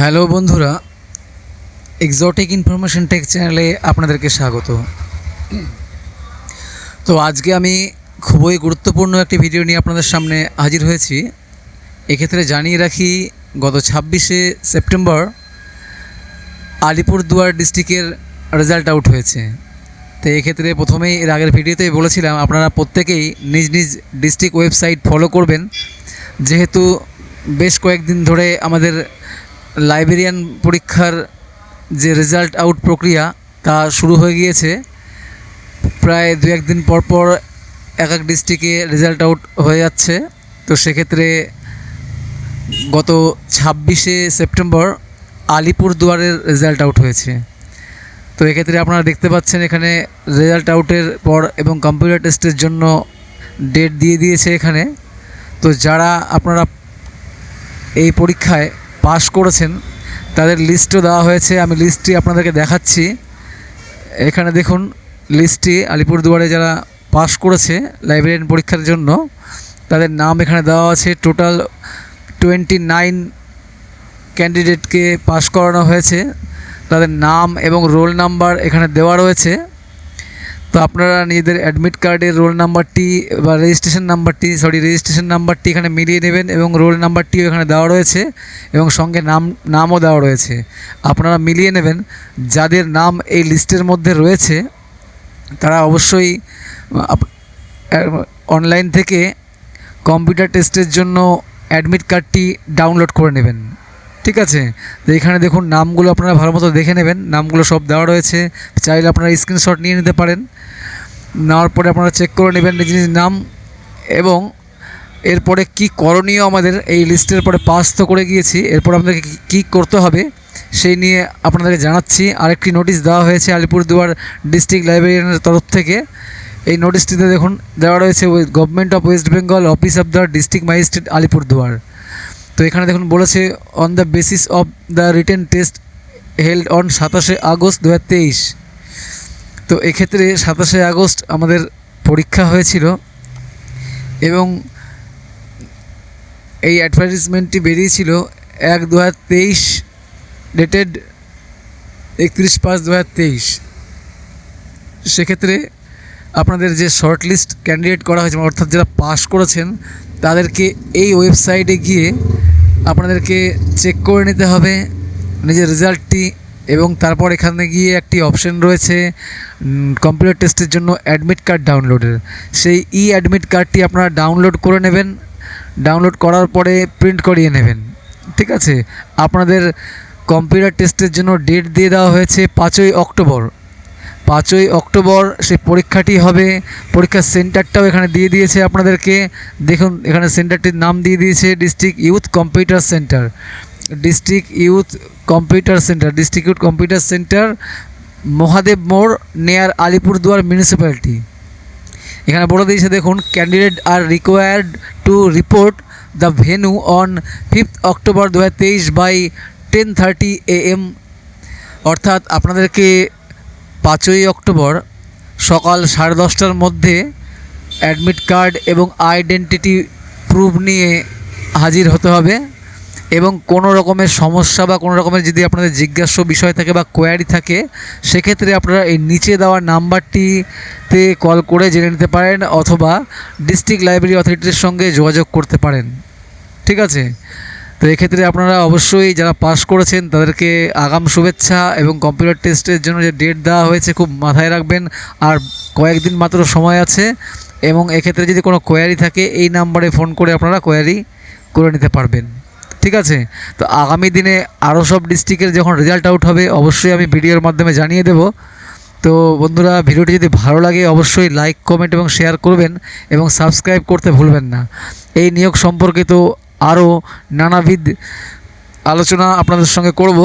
Hello বন্ধুরা exotic information take চ্যানেলে আপনাদেরকে স্বাগত। তো আজকে আমি খুবই গুরুত্বপূর্ণ একটি ভিডিও নিয়ে আপনাদের সামনে হাজির হয়েছি। এক্ষেত্রে জানিয়ে রাখি, গত ছাব্বিশে সেপ্টেম্বর আলিপুরদুয়ার ডিস্ট্রিক্টের রেজাল্ট আউট হয়েছে। তো এক্ষেত্রে প্রথমেই এর আগের ভিডিওতেই বলেছিলাম, আপনারা প্রত্যেকেই নিজ নিজ ডিস্ট্রিক্ট ওয়েবসাইট ফলো করবেন। যেহেতু বেশ কয়েকদিন ধরে আমাদের লাইব্রেরিয়ান পরীক্ষার যে রেজাল্ট আউট প্রক্রিয়া তা শুরু হয়ে গিয়েছে। প্রায় দু একদিন পর পর এক এক ডিস্ট্রিক্টে রেজাল্ট আউট হয়ে যাচ্ছে। তো সেক্ষেত্রে গত ছাব্বিশে সেপ্টেম্বর আলিপুরদুয়ারের রেজাল্ট আউট হয়েছে। তো এক্ষেত্রে আপনারা দেখতে পাচ্ছেন এখানে রেজাল্ট আউটের পর এবং কম্পিউটার টেস্টের জন্য ডেট দিয়ে দিয়েছে এখানে। তো যারা আপনারা এই পরীক্ষায় পাশ করেছেন, তাদের লিস্টও দেওয়া হয়েছে, আমি লিস্টটি আপনাদেরকে দেখাচ্ছি। এখানে দেখুন লিস্টটি আলিপুরদুয়ারে যারা পাশ করেছে লাইব্রেরিয়ান পরীক্ষার জন্য, তাদের নাম এখানে দেওয়া আছে টোটাল টোয়েন্টি নাইন ক্যান্ডিডেটকে পাশ করানো হয়েছে। তাদের নাম এবং রোল নাম্বার এখানে দেওয়া রয়েছে। তো আপনারা নিজেদের অ্যাডমিট কার্ডের রোল নাম্বারটি বা রেজিস্ট্রেশন নাম্বারটি সরি রেজিস্ট্রেশন নাম্বারটি এখানে মিলিয়ে নেবেন এবং রোল নাম্বারটিও এখানে দেওয়া রয়েছে এবং সঙ্গে নাম, নামও দেওয়া রয়েছে। আপনারা মিলিয়ে নেবেন। যাদের নাম এই লিস্টের মধ্যে রয়েছে, তারা অবশ্যই অনলাইন থেকে কম্পিউটার টেস্টের জন্য অ্যাডমিট কার্ডটি ডাউনলোড করে নেবেন। ঠিক আছে? তো এখানে দেখুন, নামগুলো আপনারা ভালো মতো দেখে নেবেন। নামগুলো সব দেওয়া রয়েছে। চাইলে আপনারা স্ক্রিনশট নিয়ে নিতে পারেন। নেওয়ার পরে আপনারা চেক করে নেবেন নিজ নিজ নাম এবং এরপরে কি করণীয় আমাদের এই লিস্টের পরে পাস তো করে গিয়েছি, এরপর আমাদেরকে কী- কী করতে হবে সেই নিয়ে আপনাদেরকে জানাচ্ছি। আরেকটি নোটিশ দেওয়া হয়েছে আলিপুরদুয়ার ডিস্ট্রিক্ট লাইব্রেরিয়ানের তরফ থেকে। এই নোটিশটিতে দেখুন, দেওয়া রয়েছে government of West Bengal office of the district magistrate Alipurduar. তো এখানে দেখুন বলেছে on the basis of the written test held on সাতাশে আগস্ট দু হাজার তেইশ। তো এক্ষেত্রে সাতাশে আগস্ট আমাদের পরীক্ষা হয়েছিল এবং এই অ্যাডভার্টিসমেন্টটি বেরিয়েছিল এক দু হাজার তেইশ ডেটেড একত্রিশ পাঁচ দু হাজার তেইশ। সেক্ষেত্রে আপনাদের যে শর্ট লিস্ট ক্যান্ডিডেট করা হয়েছে অর্থাৎ যারা পাস করেছেন, তাদেরকে এই ওয়েবসাইটে গিয়ে আপনাদেরকে চেক করে নিতে হবে। নিজের রেজাল্টটি এবং তারপর এখানে গিয়ে একটি অপশন রয়েছে কম্পিউটার টেস্টের জন্য অ্যাডমিট কার্ড ডাউনলোডের সেই ই অ্যাডমিট কার্ডটি আপনারা ডাউনলোড করে নেবেন ডাউনলোড করার পরে প্রিন্ট করিয়ে নেবেন। ঠিক আছে? আপনাদের কম্পিউটার টেস্টের জন্য ডেট দিয়ে দেওয়া হয়েছে পাঁচই অক্টোবর। পাঁচই অক্টোবর সেই পরীক্ষাটি হবে। পরীক্ষার সেন্টারটাও এখানে দিয়ে দিয়েছে আপনাদেরকে। দেখুন, এখানে সেন্টারটির নাম দিয়ে দিয়েছে district youth computer centre district youth computer centre, district youth computer centre Mahadev মোড় নেয়ার আলিপুরদুয়ার মিউনিসিপ্যালিটি এখানে বলে দিয়েছে, দেখুন candidate are required to report the venue on fifth October দু হাজার তেইশ by ten thirty A M অর্থাৎ আপনাদেরকে পাঁচই অক্টোবর সকাল সাড়ে দশটার মধ্যে অ্যাডমিট কার্ড এবং আইডেন্টিটি প্রুফ নিয়ে হাজির হতে হবে। এবং কোনো রকমের সমস্যা বা কোনো রকমের যদি আপনাদের জিজ্ঞাস্য বিষয় থাকে বা কোয়ারি থাকে, সেক্ষেত্রে আপনারা এই নিচে দেওয়া নাম্বারটিতে কল করে জেনে নিতে পারেন অথবা ডিস্ট্রিক্ট লাইব্রেরি অথরিটির সঙ্গে যোগাযোগ করতে পারেন। ঠিক আছে? তো এক্ষেত্রে আপনারা অবশ্যই যারা পাস করেছেন, তাদেরকে আগাম শুভেচ্ছা এবং কম্পিউটার টেস্টের জন্য যে ডেট দেওয়া হয়েছে খুব মাথায় রাখবেন। আর কয়েকদিন মাত্র সময় আছে এবং এক্ষেত্রে যদি কোনো কোয়ারি থাকে, এই নাম্বারে ফোন করে আপনারা কোয়ারি করে নিতে পারবেন। ঠিক আছে? তো আগামী দিনে আরও সব ডিস্ট্রিক্টের যখন রেজাল্ট আউট হবে, অবশ্যই আমি ভিডিওর মাধ্যমে জানিয়ে দেব। তো বন্ধুরা, ভিডিওটি যদি ভালো লাগে, অবশ্যই লাইক কমেন্ট এবং শেয়ার করবেন এবং সাবস্ক্রাইব করতে ভুলবেন না। এই নিয়োগ সম্পর্কিত আরও নানাবিধ আলোচনা আপনাদের সঙ্গে করব।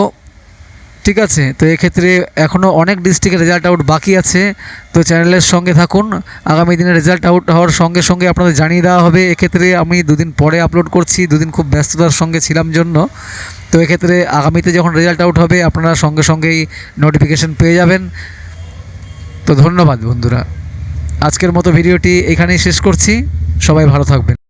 ঠিক আছে, তো এক্ষেত্রে এখনও অনেক ডিস্ট্রিক্টের রেজাল্ট আউট বাকি আছে, তো চ্যানেলের সঙ্গে থাকুন। আগামী দিনে রেজাল্ট আউট হওয়ার সঙ্গে সঙ্গে আপনাদের জানিয়ে দেওয়া হবে। এক্ষেত্রে আমি দুদিন পরে আপলোড করছি, দুদিন খুব ব্যস্ততার সঙ্গে ছিলাম জন্য। তো এক্ষেত্রে আগামীতে যখন রেজাল্ট আউট হবে, আপনারা সঙ্গে সঙ্গেই নোটিফিকেশন পেয়ে যাবেন। তো ধন্যবাদ বন্ধুরা। আজকের মতো ভিডিওটি এখানেই শেষ করছি। সবাই ভালো থাকবেন।